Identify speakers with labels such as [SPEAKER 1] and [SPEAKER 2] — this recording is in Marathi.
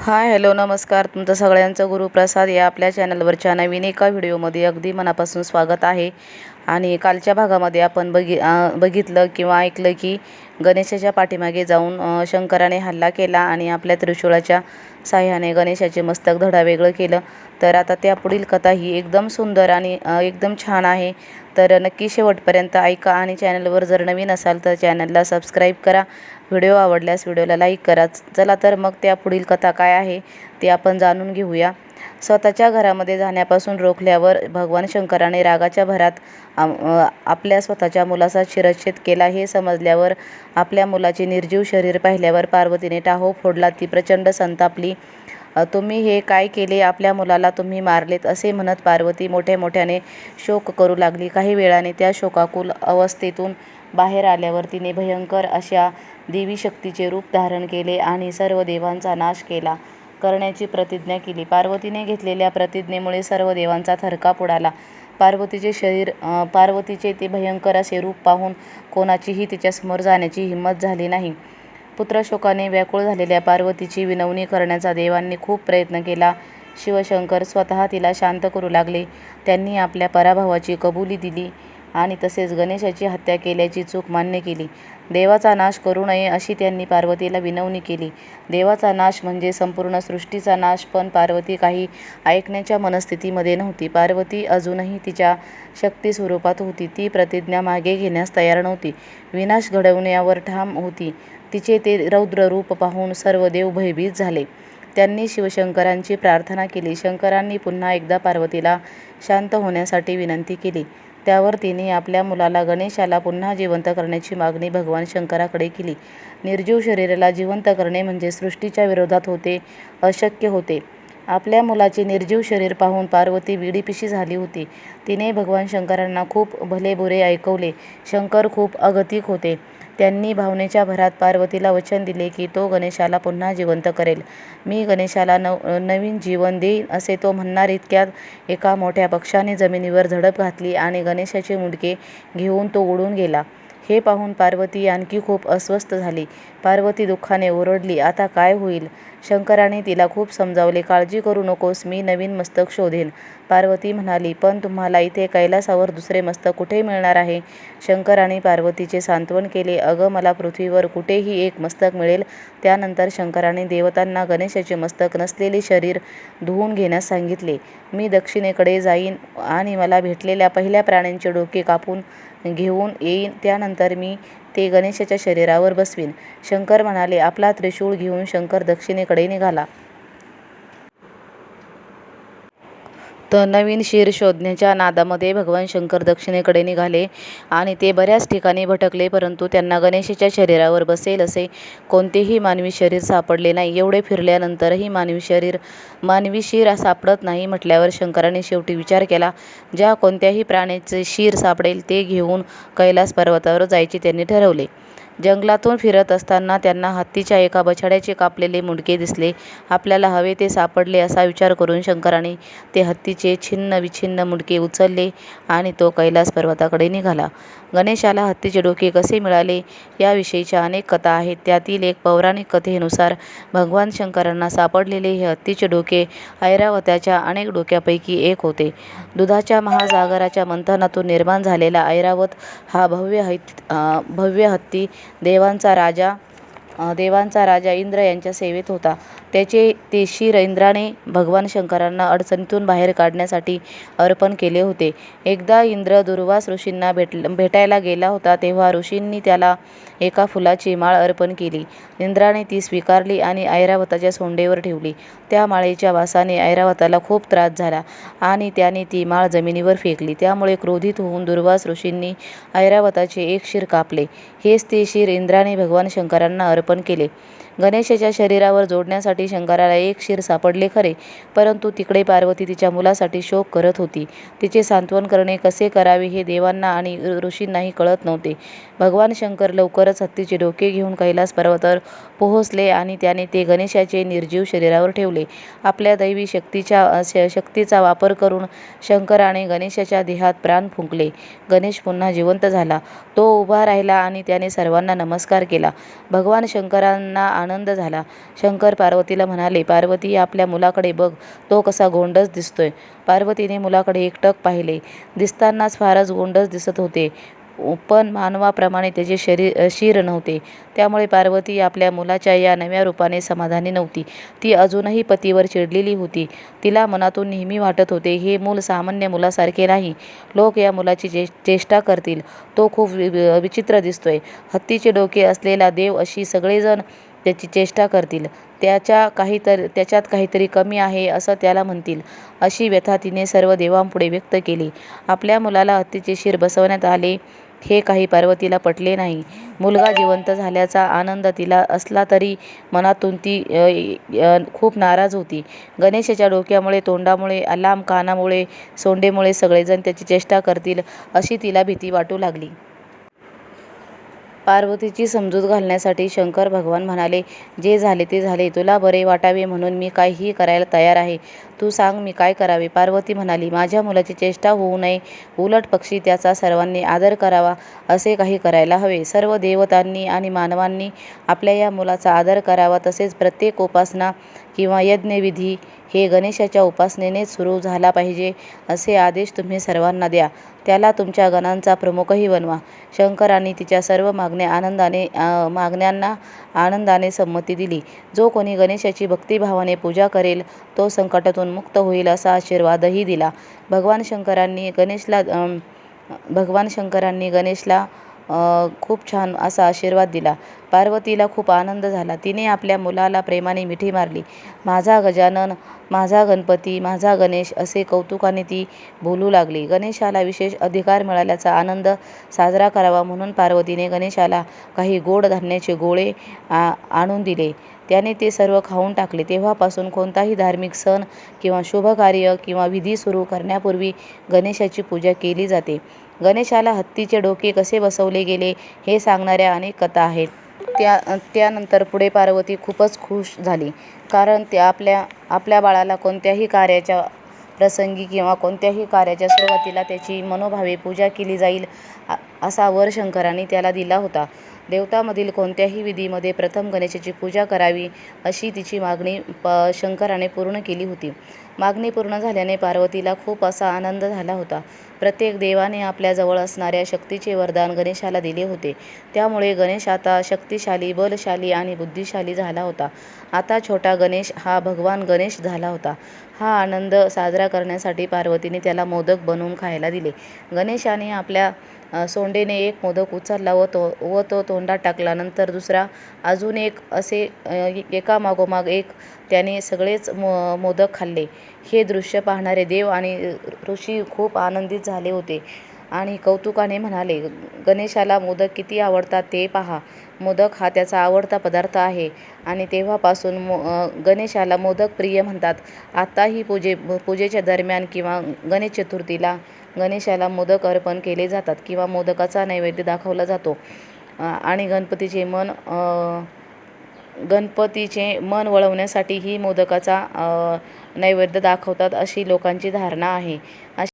[SPEAKER 1] हाय हॅलो नमस्कार. तुमचं सगळ्यांचं गुरुप्रसाद या आपल्या चॅनलवरच्या नवीन एका व्हिडिओमध्ये अगदी मनापासून स्वागत आहे. आणि कालच्या भागामध्ये आपण बघि बघितलं किंवा ऐकलं की गणेशाच्या पाठीमागे जाऊन शंकराने हल्ला केला आणि आपल्या त्रिशूळाच्या साह्याने गणेशाचे मस्तक धडा वेगळं केलं. तर आता त्या पुढील कथा ही एकदम सुंदर आणि एकदम छान आहे. तर नक्की शेवटपर्यंत ऐका आणि चॅनलवर जर नवीन असाल तर चॅनलला सबस्क्राईब करा. व्हिडिओ आवडल्यास व्हिडिओला लाईक करा. चला तर मग त्या पुढील कथा काय आहे ते आपण जाणून घेऊया. स्वतःच्या घरामध्ये जाण्यापासून रोखल्यावर भगवान शंकराने रागाच्या भरात आपल्या स्वतःच्या मुलाचा शिरच्छेद केला. हे समजल्यावर आपल्या मुलाचे निर्जीव शरीर पाहिल्यावर पार्वतीने टाहो फोडला. ती प्रचंड संतापली. तुम्ही हे काय केले? आपल्या मुलाला तुम्ही मारलेत असे म्हणत पार्वती मोठ्या मोठ्याने शोक करू लागली. काही वेळाने त्या शोकाकुल अवस्थेतून बाहेर आल्यावर तिने भयंकर अशा देवी शक्तीचे रूप धारण केले आणि सर्व देवांचा नाश केला. करण्याची प्रतिज्ञा केली. पार्वतीने घेतलेल्या प्रतिज्ञेमुळे सर्व देवांचा थरकाप उडाला. पार्वतीचे शरीर पार्वतीचे ते भयंकर असे रूप पाहून कोणाचीही तिच्यासमोर जाण्याची हिंमत झाली नाही. पुत्रशोकाने व्याकुळ झालेल्या पार्वतीची विनवणी करण्याचा देवांनी खूप प्रयत्न केला. शिवशंकर स्वतः तिला शांत करू लागले. त्यांनी आपल्या पराभवाची कबुली दिली. आणि तसेच गणेशाची हत्या केल्याची चूक मान्य केली. देवाचा नाश करू नये अशी त्यांनी पार्वतीला विनवणी केली. देवाचा नाश म्हणजे संपूर्ण सृष्टीचा नाश पण पार्वती काही ऐकण्याच्या मनस्थितीमध्ये नव्हती. पार्वती अजूनही तिच्या शक्ती स्वरूपात होती. ती प्रतिज्ञा मागे घेण्यास तयार नव्हती. विनाश घडवण्यावर ठाम होती. तिचे ते रौद्र रूप पाहून सर्व देव भयभीत झाले. त्यांनी शिवशंकरांची प्रार्थना केली. शंकरांनी पुन्हा एकदा पार्वतीला शांत होण्यासाठी विनंती केली. त्यावर तिने आपल्या मुलाला गणेशाला पुन्हा जिवंत करण्याची मागणी भगवान शंकराकडे केली. निर्जीव शरीराला जिवंत करणे म्हणजे सृष्टीच्या विरोधात होते अशक्य होते. आपल्या मुलाचे निर्जीव शरीर पाहून पार्वती विडीपिशी झाली होती. तिने भगवान शंकरांना खूप भलेबुरे ऐकवले. शंकर खूप अगतिक होते. त्यांनी भावनेच्या भरात पार्वतीला वचन दिले की तो गणेशाला पुन्हा जिवंत करेल. मी गणेशाला नव नवीन जीवन देईन असे तो म्हणणार इतक्यात एका मोठ्या पक्षाने जमिनीवर झडप घातली आणि गणेशाचे मुंडके घेऊन तो उडून गेला. हे पाहून पार्वती आणखी खूप अस्वस्थ झाली. पार्वती दुःखाने ओरडली आता काय होईल? शंकराने तिला खूप समजावले काळजी करू नकोस मी नवीन मस्तक शोधेन. पार्वती म्हणाली पण तुम्हाला इथे कैलासावर दुसरे मस्तक कुठे मिळणार आहे? शंकराने पार्वतीचे सांत्वन केले अगं मला पृथ्वीवर कुठेही एक मस्तक मिळेल. त्यानंतर शंकराने देवतांना गणेशाचे मस्तक नसलेले शरीर धुवून घेण्यास सांगितले. मी दक्षिणेकडे जाईन आणि मला भेटलेल्या पहिल्या प्राण्यांचे डोके कापून घेऊन येईन. त्यानंतर मी ते गणेशाच्या शरीरावर बसवीन. शंकर म्हणाले आपला त्रिशूळ घेऊन शंकर दक्षिणेकडे निघाला. तर नवीन शिर शोधण्याच्या नादामध्ये भगवान शंकर दक्षिणेकडे निघाले आणि ते बऱ्याच ठिकाणी भटकले परंतु त्यांना गणेशाच्या शरीरावर बसेल असे कोणतेही मानवी शरीर सापडले नाही. एवढे फिरल्यानंतरही मानवी शरीर मानवी शिर सापडत नाही म्हटल्यावर शंकराने शेवटी विचार केला ज्या कोणत्याही प्राण्याचे शिर सापडेल ते घेऊन कैलास पर्वतावर जायचे त्यांनी ठरवले. जंगलातून फिरत असताना त्यांना हत्तीच्या एका बछड्याचे कापलेले मुंडके दिसले. आपल्याला हवे ते सापडले असा विचार करून शंकराने ते हत्तीचे छिन्न विछिन्न मुंडके उचलले आणि तो कैलास पर्वताकडे निघाला. गणेशाला हत्तीचे डोके कसे मिळाले याविषयीच्या अनेक कथा आहेत. त्यातील एक पौराणिक कथेनुसार भगवान शंकरांना सापडलेले हे हत्तीचे डोके ऐरावताच्या अनेक डोक्यापैकी एक होते. दुधाच्या महासागराच्या मंथनातून निर्माण झालेला ऐरावत हा भव्य हत्ती भव्य हत्ती देवांचा राजा देवांचा राजा इंद्र यांच्या सेवेत होता. त्याचे ते शिर इंद्राने भगवान शंकरांना अडचणीतून बाहेर काढण्यासाठी अर्पण केले होते. एकदा इंद्र दुर्वास ऋषींना भेट भेटायला गेला होता तेव्हा ऋषींनी त्याला एका फुलाची माळ अर्पण केली. इंद्राने ती स्वीकारली आणि ऐरावताच्या सोंडेवर ठेवली. त्या माळेच्या वासाने ऐरावताला खूप त्रास झाला आणि त्याने ती माळ जमिनीवर फेकली. त्यामुळे क्रोधित होऊन दुर्वास ऋषींनी ऐरावताचे एक शिर कापले. हेच ते शिर इंद्राने भगवान शंकरांना अर्पण केले. गणेशाच्या शरीरावर जोडण्यासाठी शंकराला एक शिर सापडले खरे परंतु तिकडे पार्वती तिच्या मुलासाठी शोक करत होती. तिचे सांत्वन करणे कसे करावे हे देवांना आणि ऋषींनाही कळत नव्हते. भगवान शंकर लवकरच हत्तीचे डोके घेऊन कैलास पर्वतावर पोहोचले आणि त्याने ते गणेशाचे निर्जीव शरीरावर ठेवले. आपल्या दैवी शक्तीच्या श- शक्तीचा वापर करून शंकराने गणेशाच्या देहात प्राण फुंकले. गणेश पुन्हा जिवंत झाला. तो उभा राहिला आणि त्याने सर्वांना नमस्कार केला. भगवान शंकरांना आनंद झाला. शंकर पार्वतीला म्हणाले पार्वती आपल्या मुलाकडे बघ तो कसा गोंडस दिसतोय. पार्वतीने मुलाकडे एकटक पाहिले. दिसतानाच फारच गोंडस दिसत होते पण मानवाप्रमाणे त्याचे शरीर शिर नव्हते. त्यामुळे पार्वती आपल्या मुलाच्या या नव्या रूपाने समाधानी नव्हती. ती अजूनही पतीवर चिडलेली होती. तिला मनातून नेहमी वाटत होते हे मूल सामान्य मुलासारखे नाही. लोक या मुलाची चे चेष्टा करतील. तो खूप वि विचित्र दिसतोय. हत्तीचे डोके असलेला देव अशी सगळेजण त्याची चेष्टा करतील. त्याच्या काहीतरी त्याच्यात काहीतरी कमी आहे असं त्याला म्हणतील अशी व्यथा तिने सर्व देवांपुढे व्यक्त केली. आपल्या मुलाला हत्तीचे शिर बसवण्यात आले हे काही पार्वतीला पटले नाही. मुलगा जिवंत झाल्याचा आनंद तिला असला तरी मनातून ती खूप नाराज होती. गणेशाच्या डोक्यामुळे तोंडामुळे लांब कानामुळे सोंडेमुळे सगळेजण त्याची चेष्टा करतील अशी तिला भीती वाटू लागली. पार्वतीची समजूत घालण्यासाठी शंकर भगवान म्हणाले जे झाले ते झाले तुला बरे वाटावे म्हणून मी काहीही करायला तयार आहे. तू सांग मी काय करावे. पार्वती म्हणाली माझ्या मुलाची चेष्टा होऊ नये. उलट पक्षी त्याचा सर्वांनी आदर करावा असे काही करायला हवे. सर्व देवतांनी आणि मानवांनी आपल्या या मुलाचा आदर करावा. तसेच प्रत्येक उपासना किंवा यज्ञविधी हे गणेशाच्या उपासनेनेच सुरू झाला पाहिजे असे आदेश तुम्ही सर्वांना द्या. त्याला तुमच्या गणांचा प्रमुखही बनवा. शंकरांनी तिच्या सर्व मागण्या आनंदाने मागण्यांना आनंदाने संमती दिली. जो कोणी गणेशाची भक्तिभावाने पूजा करेल तो संकटातून मुक्त होईल असा आशीर्वादही दिला. भगवान शंकरांनी गणेशला भगवान शंकरांनी गणेशला खूप छान असा आशीर्वाद दिला. पार्वतीला खूप आनंद झाला. तिने आपल्या मुलाला प्रेमाने मिठी मारली. माझा गजानन माझा गणपती माझा गणेश असे कौतुकाने ती बोलू लागली. गणेशाला विशेष अधिकार मिळाल्याचा आनंद साजरा करावा म्हणून पार्वतीने गणेशाला काही गोड धान्याचे गोळे आ आणून दिले. त्याने ते सर्व खाऊन टाकले. तेव्हापासून कोणताही धार्मिक सण किंवा शुभकार्य किंवा विधी सुरू करण्यापूर्वी गणेशाची पूजा केली जाते. गणेशाला हत्तीचे डोके कसे बसवले गेले हे सांगणाऱ्या अनेक कथा आहेत. त्या त्यानंतर पुढे पार्वती खूपच खुश झाली. कारण त्या आपल्या आपल्या बाळाला कोणत्याही कार्याच्या प्रसंगी किंवा कोणत्याही कार्याच्या सुरुवातीला त्याची मनोभावे पूजा केली जाईल असा वर शंकराने त्याला दिला होता. देवतामधील कोणत्याही विधीमध्ये प्रथम गणेशाची पूजा करावी अशी तिची मागणी प शंकराने पूर्ण केली होती. मागणी पूर्ण झाल्याने पार्वतीला खूप असा आनंद झाला होता. प्रत्येक देवाने आपल्याजवळ असणाऱ्या शक्तीचे वरदान गणेशाला दिले होते. त्यामुळे गणेश आता शक्तिशाली बलशाली आणि बुद्धिशाली झाला होता. आता छोटा गणेश हा भगवान गणेश झाला होता. हा आनंद साजरा करण्यासाठी पार्वतीने त्याला मोदक बनवून खायला दिले. गणेशाने आपल्या सोंडेने एक मोदक उचलला व तो व तो तोंडात टाकला. नंतर दुसरा अजून एक असे एकामागोमाग एका मागोमाग एक त्याने सगळेच मो मोदक खाल्ले. हे दृश्य पाहणारे देव आणि ऋषी खूप आनंदित झाले होते. आणि कौतुकाने म्हणाले गणेशाला मोदक किती आवडतात ते पहा. मोदक हा त्याचा आवडता पदार्थ आहे आणि तेव्हापासून मो गणेशाला मोदक प्रिय म्हणतात. आत्ताही पूजे पूजेच्या दरम्यान किंवा गणेश चतुर्थीला गणेशाला मोदक अर्पण केले जातात किंवा मोदकाचा नैवेद्य दाखवला जातो. आणि गणपतीचे मन गणपतीचे मन वळवण्यासाठी ही मोदकाचा नैवेद्य दाखवतात अशी लोकांची धारणा आहे.